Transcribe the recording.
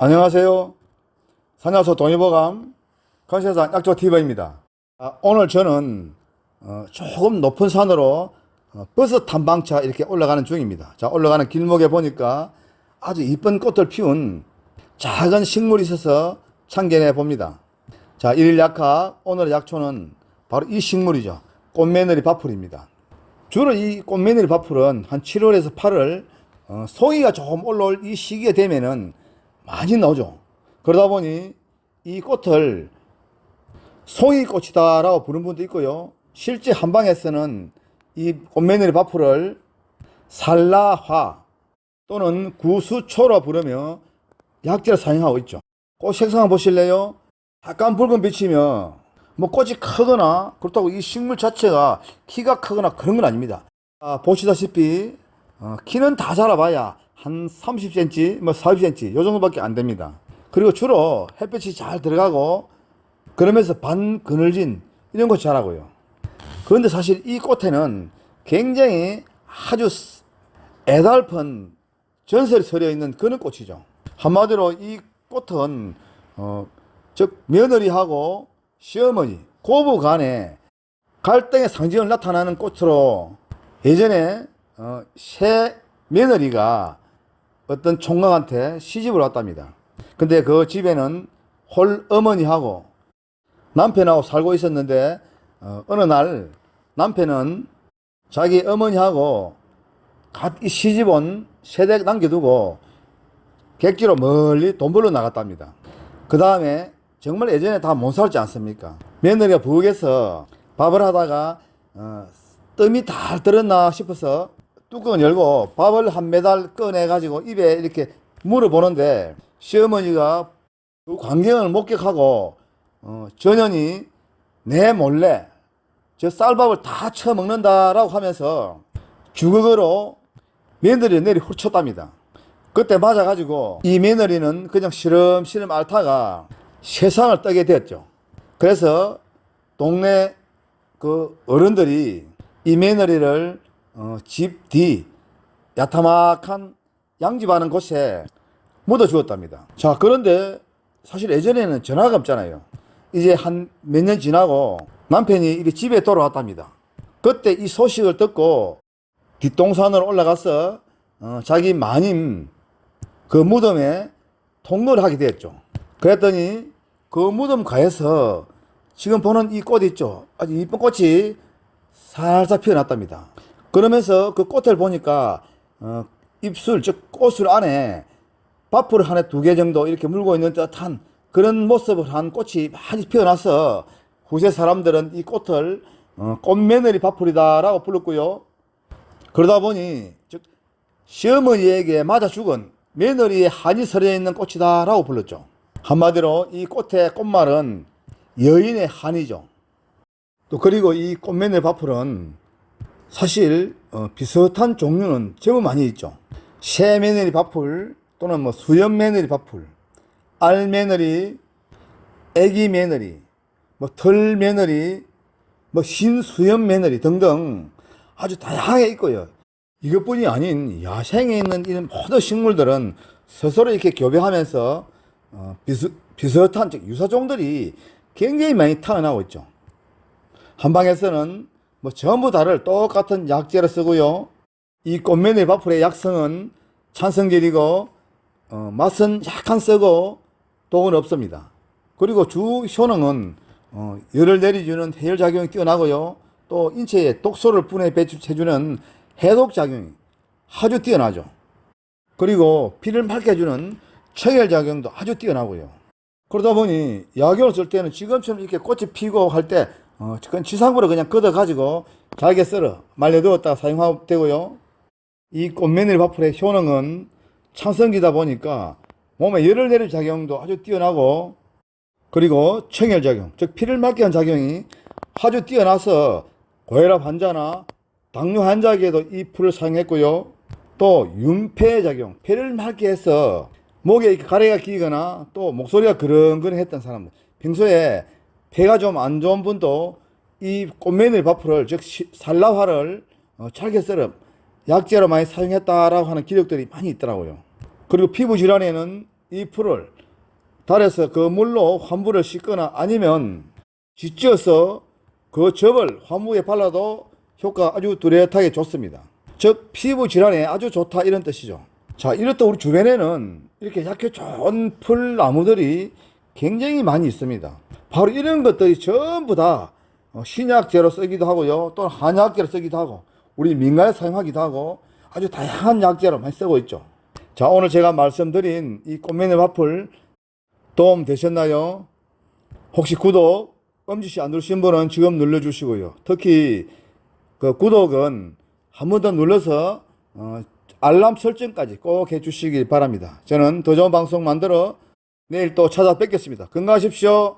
안녕하세요. 산야소 동의보감 건세산 약초TV입니다. 아, 오늘 저는 어, 조금 높은 산으로 어, 버스 탐방차 이렇게 올라가는 중입니다. 자, 올라가는 길목에 보니까 아주 이쁜 꽃을 피운 작은 식물이 있어서 참견해 봅니다. 자, 일일 약화 오늘의 약초는 바로 이 식물이죠. 꽃매너리 바풀입니다. 주로 이 꽃매너리 바풀은 한 7월에서 8월 어, 송이가 조금 올라올 이 시기에 되면은 많이 나오죠. 그러다 보니 이 꽃을 송이꽃이다라고 부르는 분도 있고요. 실제 한방에서는 이 꽃매너리 바풀을 살라화 또는 구수초로 부르며 약재로 사용하고 있죠. 꽃 색상 한번 보실래요? 약간 붉은 빛이며 뭐 꽃이 크거나 그렇다고 이 식물 자체가 키가 크거나 그런 건 아닙니다. 아, 보시다시피 어, 키는 다 자라봐야 한 30cm, 뭐 40cm 요 정도밖에 안 됩니다. 그리고 주로 햇빛이 잘 들어가고 그러면서 반 그늘진 이런 것이 자라고요. 그런데 사실 이 꽃에는 굉장히 아주 애달픈 전설이 서려 있는 그런 꽃이죠. 한마디로 이 꽃은 어, 즉 며느리하고 시어머니 고부 간에 갈등의 상징을 나타나는 꽃으로 예전에 어, 새 며느리가 어떤 총각한테 시집을 왔답니다. 근데 그 집에는 홀 어머니하고 남편하고 살고 있었는데 어, 어느 날 남편은 자기 어머니하고 갓이 시집 온 세대 남겨두고 객지로 멀리 돈 벌러 나갔답니다. 그 다음에 정말 예전에 다 못 살지 않습니까? 며느리가 부엌에서 밥을 하다가 어, 뜸이 달 들었나 싶어서 뚜껑을 열고 밥을 한 매달 꺼내가지고 입에 이렇게 물어보는데 시어머니가 그 광경을 목격하고 어, 전현이 내 몰래 저 쌀밥을 다 처먹는다라고 하면서 주걱으로 며느리를 내리 훑쳤답니다. 그때 맞아가지고 이 며느리는 그냥 시름시름 앓다가 세상을 떠게 되었죠. 그래서 동네 그 어른들이 이 며느리를 어, 집 뒤 야타막한 양집하는 곳에 묻어 주었답니다. 자, 그런데 사실 예전에는 전화가 없잖아요. 이제 한 몇 년 지나고 남편이 이렇게 집에 돌아왔답니다. 그때 이 소식을 듣고 뒷동산으로 올라가서 어, 자기 마님 그 무덤에 통로를 하게 되었죠. 그랬더니 그 무덤 가에서 지금 보는 이 꽃 있죠. 아주 이쁜 꽃이 살살 피어났답니다. 그러면서 그 꽃을 보니까 어, 입술 즉 꽃술 안에 밥풀 하나 두 개 정도 이렇게 물고 있는 듯한 그런 모습을 한 꽃이 많이 피어나서 후세 사람들은 이 꽃을 어, 꽃매너리 밥풀이다라고 불렀고요. 그러다 보니 즉 시어머니에게 맞아 죽은 며느리의 한이 서려 있는 꽃이다라고 불렀죠. 한마디로 이 꽃의 꽃말은 여인의 한이죠. 또 그리고 이 꽃매너리 밥풀은 사실 어, 비슷한 종류는 제법 많이 있죠. 새 며느리 밥풀 또는 뭐 수염 며느리 밥풀, 알 며느리, 애기 며느리, 뭐털 며느리, 뭐 신수염 며느리 등등 아주 다양하게 있고요. 이것뿐이 아닌 야생에 있는 이런 모든 식물들은 스스로 이렇게 교배하면서 어, 비슷, 비슷한 즉 유사종들이 굉장히 많이 타어나고 있죠. 한방에서는 뭐 전부 다를 똑같은 약재를 쓰고요. 이 꽃매네 바풀의 약성은 찬성질이고 어, 맛은 약간 쓰고 독은 없습니다. 그리고 주 효능은 어, 열을 내려주는 해열 작용이 뛰어나고요. 또 인체에 독소를 분해 배출해주는 해독 작용이 아주 뛰어나죠. 그리고 피를 맑게 해주는 청열 작용도 아주 뛰어나고요. 그러다 보니 약용을 쓸 때는 지금처럼 이렇게 꽃이 피고 할 때, 어, 그건 지상부로 그냥 걷어가지고 잘게 썰어 말려두었다가 사용하면 되고요. 이 꽃매늘 바풀의 효능은 창성기다 보니까 몸에 열을 내릴 작용도 아주 뛰어나고 그리고 청열 작용, 즉 피를 맑게 한 작용이 아주 뛰어나서 고혈압 환자나 당뇨 환자에게도 이 풀을 사용했고요. 또 윤폐 작용, 폐를 맑게 해서 목에 가래가 끼거나 또 목소리가 그렁그렁했던 사람들, 평소에 폐가 좀 안 좋은 분도 이 꽃매늘 바풀을 즉 시- 살라화를 어, 썰어 약재로 많이 사용했다라고 하는 기록들이 많이 있더라고요. 그리고 피부 질환에는 이 풀을 달에서 그 물로 환부를 씻거나 아니면 지찌어서 그 접을 환부에 발라도 효과 아주 뚜렷하게 좋습니다. 즉 피부 질환에 아주 좋다 이런 뜻이죠. 자, 이렇다 우리 주변에는 이렇게 약효 좋은 풀 나무들이 굉장히 많이 있습니다. 바로 이런 것들이 전부 다 어, 신약제로 쓰기도 하고요. 또는 한약제로 쓰기도 하고 우리 민간에 사용하기도 하고 아주 다양한 약제로 많이 쓰고 있죠. 자, 오늘 제가 말씀드린 이 꽃매늘 와플 도움 되셨나요? 혹시 구독, 엄지시 안 누르신 분은 지금 눌러주시고요. 특히 그 구독은 한 번 더 눌러서 어, 알람 설정까지 꼭 해주시기 바랍니다. 저는 더 좋은 방송 만들어 내일 또 찾아뵙겠습니다. 건강하십시오.